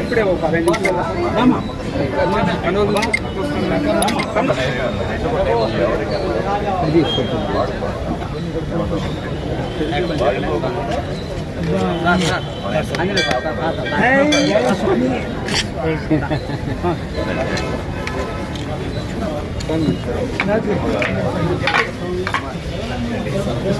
ఇప్పుడే ఒక రెండు నిమిషాలు.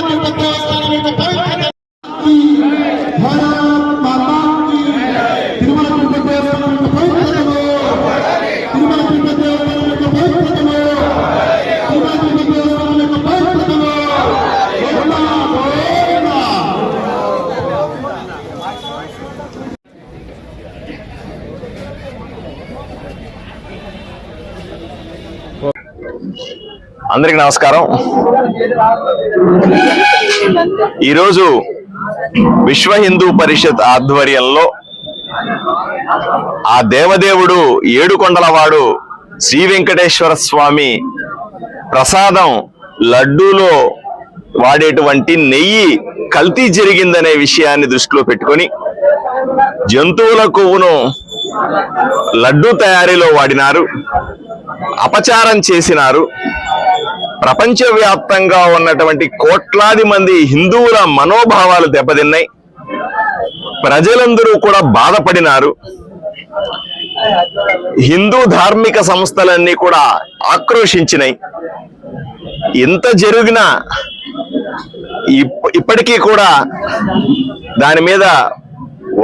తిరుమల తిరుపతి అందరికి నమస్కారం. ఈరోజు విశ్వ హిందూ పరిషత్ ఆధ్వర్యంలో ఆ దేవదేవుడు ఏడుకొండలవాడు శ్రీ వెంకటేశ్వర స్వామి ప్రసాదం లడ్డూలో వాడేటువంటి నెయ్యి కల్తీ జరిగిందనే విషయాన్ని దృష్టిలో పెట్టుకొని జంతువుల కొవ్వును లడ్డూ తయారీలో వాడినారు అపచారం చేసినారు. ప్రపంచవ్యాప్తంగా ఉన్నటువంటి కోట్లాది మంది హిందువుల మనోభావాలు దెబ్బతిన్నాయి. ప్రజలందరూ కూడా బాధపడినారు. హిందూ ధార్మిక సంస్థలన్నీ కూడా ఆక్రోషించినాయి ఇంత జరిగినా ఇప్పటికీ కూడా దాని మీద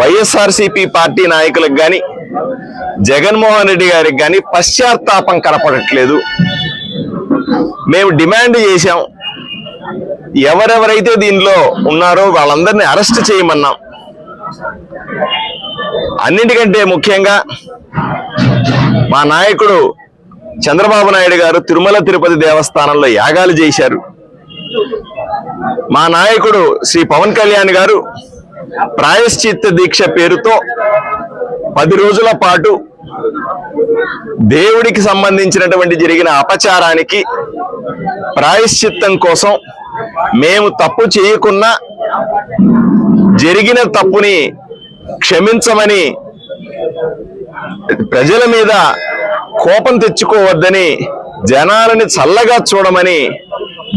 వైఎస్ఆర్సిపి పార్టీ నాయకులకు కానీ జగన్మోహన్ రెడ్డి గారికి కానీ పశ్చాత్తాపం కనపడట్లేదు. మేము డిమాండ్ చేశాం. ఎవరెవరైతే దీనిలో ఉన్నారో వాళ్ళందరినీ అరెస్ట్ చేయమన్నాం. అన్నిటికంటే ముఖ్యంగా మా నాయకుడు చంద్రబాబు నాయుడు గారు తిరుమల తిరుపతి దేవస్థానంలో యాగాలు చేశారు. మా నాయకుడు శ్రీ పవన్ కళ్యాణ్ గారు ప్రాయశ్చిత్త దీక్ష పేరుతో పది రోజుల పాటు దేవుడికి సంబంధించినటువంటి జరిగిన అపచారానికి ప్రాయశ్చిత్తం కోసం మేము తప్పు చేయకున్నా జరిగిన తప్పుని క్షమించమని ప్రజల మీద కోపం తెచ్చుకోవద్దని జనాలని చల్లగా చూడమని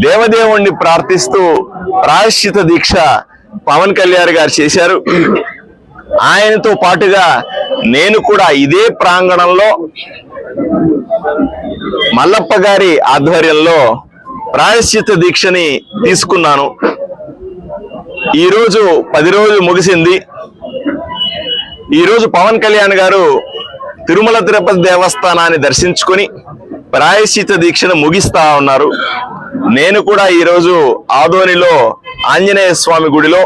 దేవదేవుణ్ణి ప్రార్థిస్తూ ప్రాయశ్చిత దీక్ష పవన్ కళ్యాణ్ గారు చేశారు. ఆయనతో పాటుగా నేను కూడా ఇదే ప్రాంగణంలో మల్లప్ప గారి ఆధ్వర్యంలో ప్రాయశ్చిత దీక్షని తీసుకున్నాను. ఈరోజు పది రోజులు ముగిసింది. ఈరోజు పవన్ కళ్యాణ్ గారు తిరుమల తిరుపతి దేవస్థానాన్ని దర్శించుకొని ప్రాయశ్చిత దీక్షను ముగిస్తా ఉన్నారు. నేను కూడా ఈరోజు ఆదోనిలో ఆంజనేయ స్వామి గుడిలో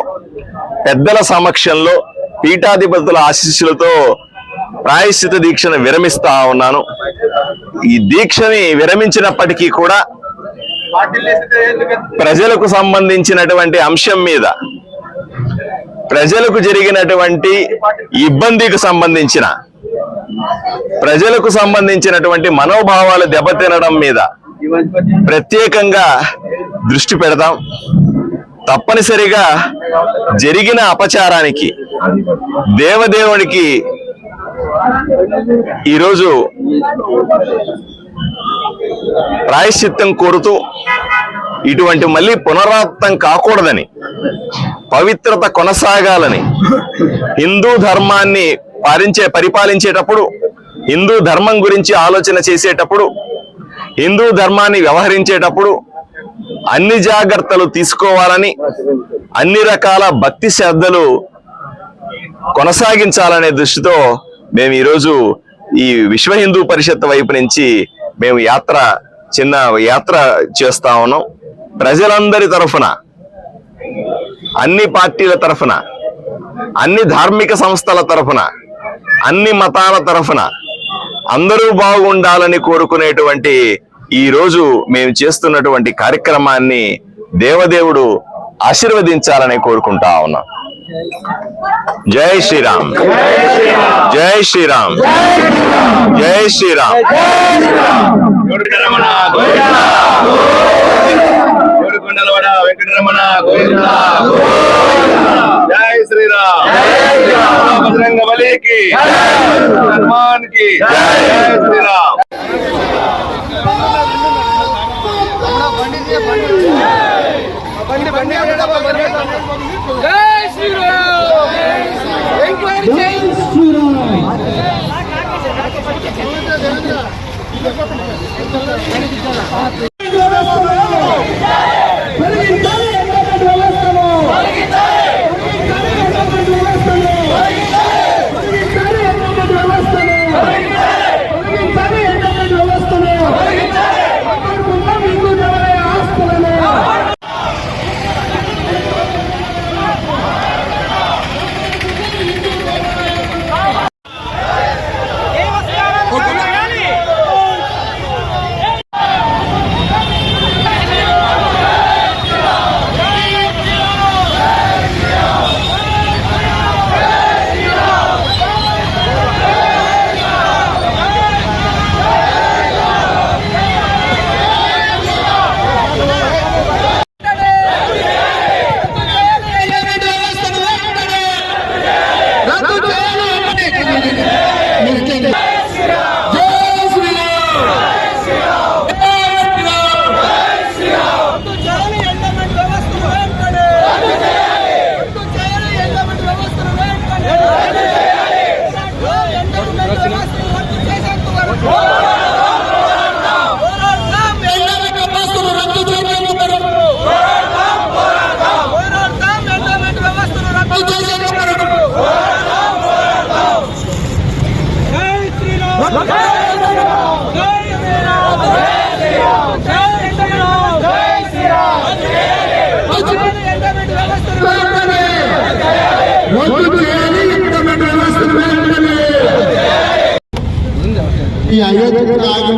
పెద్దల సమక్షంలో పీఠాధిపతుల ఆశీస్సులతో ప్రాయశ్చిత దీక్షను విరమిస్తా ఉన్నాను. ఈ దీక్షని విరమించినప్పటికీ కూడా ప్రజలకు సంబంధించినటువంటి అంశం మీద ప్రజలకు జరిగినటువంటి ఇబ్బందికి సంబంధించిన ప్రజలకు సంబంధించినటువంటి మనోభావాలు దెబ్బతినడం మీద ప్రత్యేకంగా దృష్టి పెడతాం. తప్పనిసరిగా జరిగిన అపచారానికి దేవదేవునికి ఈరోజు ప్రాయశ్చిత్తం కోరుతూ ఇటువంటి మళ్ళీ పునరావృతం కాకూడదని పవిత్రత కొనసాగాలని హిందూ ధర్మాన్ని పాలించే పరిపాలించేటప్పుడు హిందూ ధర్మం గురించి ఆలోచన చేసేటప్పుడు హిందూ ధర్మాన్ని వ్యవహరించేటప్పుడు అన్ని జాగ్రత్తలు తీసుకోవాలని అన్ని రకాల భక్తి శ్రద్ధలు కొనసాగించాలనే దృష్టితో మేము ఈరోజు ఈ విశ్వ హిందూ పరిషత్ వైపు నుంచి మేము యాత్ర చిన్న యాత్ర చేస్తా ఉన్నాం. ప్రజలందరి తరఫున అన్ని పార్టీల తరఫున అన్ని ధార్మిక సంస్థల తరఫున అన్ని మతాల తరఫున అందరూ బాగుండాలని కోరుకునేటువంటి ఈ రోజు మేము చేస్తున్నటువంటి కార్యక్రమాన్ని దేవదేవుడు ఆశీర్వదించాలని కోరుకుంటా ఉన్నాం. జై శ్రీరామ్. జై శ్రీరామ్. జై శ్రీరామ్. వెంకటరమణ జై శ్రీరామ్. బజరంగ బలికి హనుమాన్కి జై శ్రీరామ్. జై. శ్రీరామ్ ఎంక్వైరీ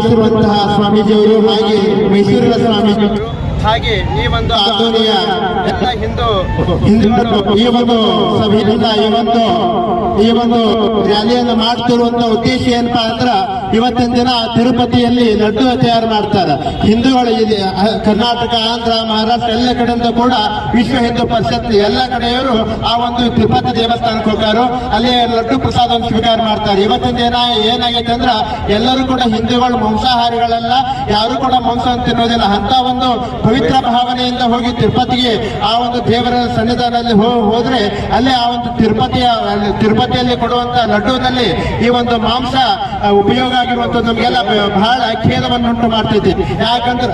ಆಗಮಿಸಿರುವಂತಹ ಸ್ವಾಮೀಜಿಯವರು ಹಾಗೆ ಮೈಸೂರಿನ ಸ್ವಾಮೀಜಿ ಹಾಗೆ ಈ ಒಂದು ಆಧುನಿಯ ಎಲ್ಲ ಹಿಂದೂ ಹಿಂದೂ ಈ ಒಂದು ಸಭೆಯಿಂದ ಈ ಒಂದು ಈ ಒಂದು ರ್ಯಾಲಿಯನ್ನು ಮಾಡ್ತಿರುವಂತ ಉದ್ದೇಶ ಏನಪ್ಪಾ ಅಂದ್ರ ಇವತ್ತಿನ ದಿನ ತಿರುಪತಿಯಲ್ಲಿ ಲಡ್ಡು ತಯಾರು ಮಾಡ್ತಾರೆ. ಹಿಂದೂಗಳು ಇದೆ ಕರ್ನಾಟಕ, ಆಂಧ್ರ, ಮಹಾರಾಷ್ಟ್ರ, ಎಲ್ಲ ಕಡೆಯಿಂದ ಕೂಡ ವಿಶ್ವ ಹಿಂದೂ ಪರಿಷತ್ ಎಲ್ಲ ಕಡೆಯವರು ಆ ಒಂದು ತಿರುಪತಿ ದೇವಸ್ಥಾನಕ್ಕೆ ಹೋಗಾರು ಅಲ್ಲಿ ಲಡ್ಡು ಪ್ರಸಾದವನ್ನು ಸ್ವೀಕಾರ ಮಾಡ್ತಾರೆ. ಇವತ್ತಿನ ದಿನ ಏನಾಗೈತೆ ಅಂದ್ರ ಎಲ್ಲರೂ ಕೂಡ ಹಿಂದೂಗಳು ಮಾಂಸಾಹಾರಿಗಳಲ್ಲ, ಯಾರು ಕೂಡ ಮಾಂಸ ತಿನ್ನೋದಿಲ್ಲ ಅಂತ ಒಂದು ಪವಿತ್ರ ಭಾವನೆಯಿಂದ ಹೋಗಿ ತಿರುಪತಿಗೆ ಆ ಒಂದು ದೇವರ ಸನ್ನಿಧಾನದಲ್ಲಿ ಹೋದ್ರೆ ಅಲ್ಲೇ ಆ ಒಂದು ತಿರುಪತಿಯ ತಿರುಪತಿಯಲ್ಲಿ ಕೊಡುವಂತ ಲಡ್ಡುನಲ್ಲಿ ಈ ಒಂದು ಮಾಂಸ ಉಪಯೋಗ ಆಗಿರುವಂಥದ್ದು ನಮಗೆಲ್ಲ ಬಹಳ ಖೇದವನ್ನುಂಟು ಮಾಡ್ತೈತಿ. ಯಾಕಂದ್ರೆ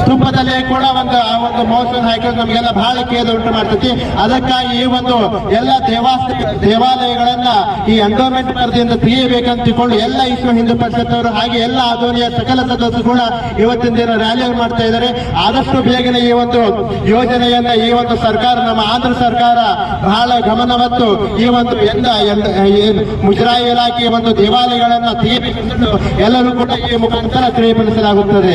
ಸ್ತೂಪದಲ್ಲಿ ಕೂಡ ಒಂದು, ಆ ಒಂದು ಮಹೋತ್ಸವ ಹಾಕಿದ್ರೆ ನಮಗೆಲ್ಲ ಬಹಳ ಖೇದ ಉಂಟು ಮಾಡ್ತೈತಿ. ಅದಕ್ಕಾಗಿ ಈ ಒಂದು ಎಲ್ಲ ದೇವಾಸ್ಥ ದೇವಾಲಯಗಳನ್ನ ಈ ಎಂಡೋಮೆಂಟ್ ವರದಿಯಿಂದ ತೆಗೆಯಬೇಕಂತ ತಿಳ್ಕೊಂಡು ಎಲ್ಲ ವಿಶ್ವ ಹಿಂದೂ ಪರಿಷತ್ತವರು ಹಾಗೆ ಎಲ್ಲ ಆಧುನಿಯ ಸಕಲ ಸದಸ್ಯರು ಕೂಡ ಇವತ್ತಿನ ದಿನ ರ್ಯಾಲಿಯನ್ನು ಮಾಡ್ತಾ ಇದ್ದಾರೆ. ಆದಷ್ಟು ಬೇಗನೆ ಈ ಒಂದು ಯೋಜನೆಯನ್ನ, ಈ ಒಂದು ಸರ್ಕಾರ, ನಮ್ಮ ಆಂಧ್ರ ಸರ್ಕಾರ ಬಹಳ ಗಮನವತ್ತು ಈ ಒಂದು ಎಲ್ಲ ಮುಜರಾಯಿ ಇಲಾಖೆಯ ಒಂದು ದೇವಾಲಯಗಳನ್ನ ತೆಗೆಯಬೇಕೆಂದು ಎಲ್ಲರೂ ಕೂಡ ಈ ಮುಖಾಂತರ ತಿಳಿಯಪಡಿಸಲಾಗುತ್ತದೆ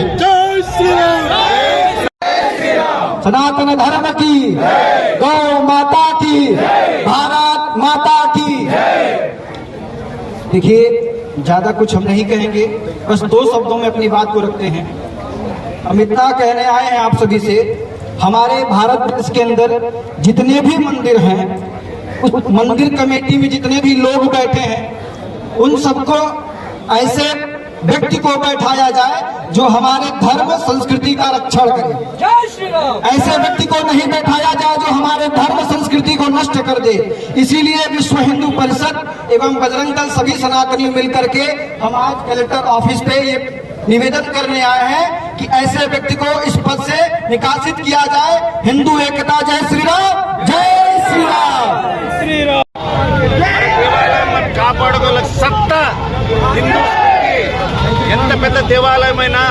सनातन धर्म की, गौ माता की, भारत माता की। देखिए, ज़्यादा कुछ हम नहीं कहेंगे, बस दो शब्दों में अपनी बात को रखते हैं। हम इतना कहने आए हैं आप सभी से, हमारे भारत देश के अंदर जितने भी मंदिर हैं, उस मंदिर कमेटी में जितने भी लोग बैठे हैं, उन सबको ऐसे व्यक्ति को बैठाया जाए जो हमारे धर्म संस्कृति का रक्षण करे। ऐसे व्यक्ति को नहीं बैठाया जाए जो हमारे धर्म संस्कृति को नष्ट कर दे। इसीलिए विश्व हिंदू परिषद एवं बजरंग दल सभी सनातनी मिलकर के हम आज कलेक्टर ऑफ़िस पे ये निवेदन करने आए हैं कि ऐसे व्यक्ति को इस पद से निकासित किया जाए। हिंदू एकता जय श्री राम। जय श्री राम। श्री राम। सत्ता हिंदू ఎంత పెద్ద దేవాలయమైనా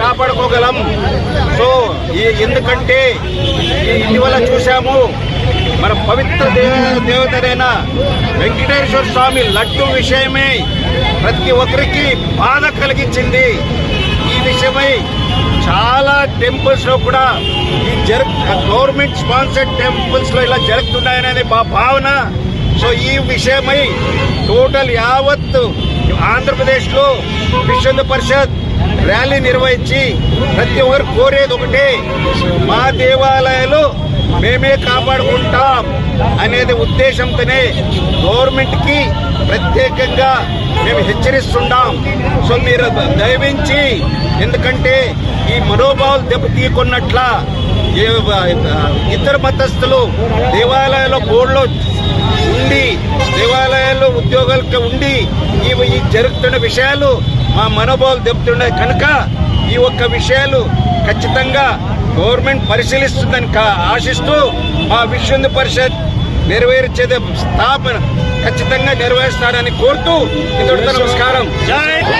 కాపాడుకోగలం. సో ఈ ఎందుకంటే ఇటీవల చూశాము మన పవిత్ర దేవతనైన వెంకటేశ్వర స్వామి లడ్డు విషయమై ప్రతి ఒక్కరికి బాధ కలిగించింది. ఈ విషయమై చాలా టెంపుల్స్లో కూడా ఈ జరు గవర్నమెంట్ స్పాన్సర్డ్ టెంపుల్స్లో ఇలా జరుగుతున్నాయనేది మా భావన. సో ఈ విషయమై టోటల్ యావత్ ఆంధ్రప్రదేశ్లో విశ్వ పరిషత్ ర్యాలీ నిర్వహించి ప్రతి ఒక్కరు కోరేది ఒకటే మా దేవాలయాలు మేమే కాపాడుకుంటాం అనేది ఉద్దేశంతోనే గవర్నమెంట్కి ప్రత్యేకంగా మేము హెచ్చరిస్తున్నాం సో మీరు దయవించి ఎందుకంటే ఈ మనోభావాలు దెబ్బతీయకున్నట్ల ఏ- ఇతర మతస్థులు దేవాలయాల బోర్డులో ఉండి దేవాలయాల్లో ఉద్యోగాలకు ఉండి ఈ ఈ జరుగుతున్న విషయాలు మా మనోభావాలు దెబ్బతున్నాయి కనుక ఈ ఒక్క విషయాలు ఖచ్చితంగా గవర్నమెంట్ పరిశీలిస్తుందని కా- ఆశిస్తూ మా విశ్వ హిందూ పరిషత్ నెరవేర్చే స్థాపన ఖచ్చితంగా నెరవేరుస్తారని కోరుతూ ఇంతటితో నమస్కారం.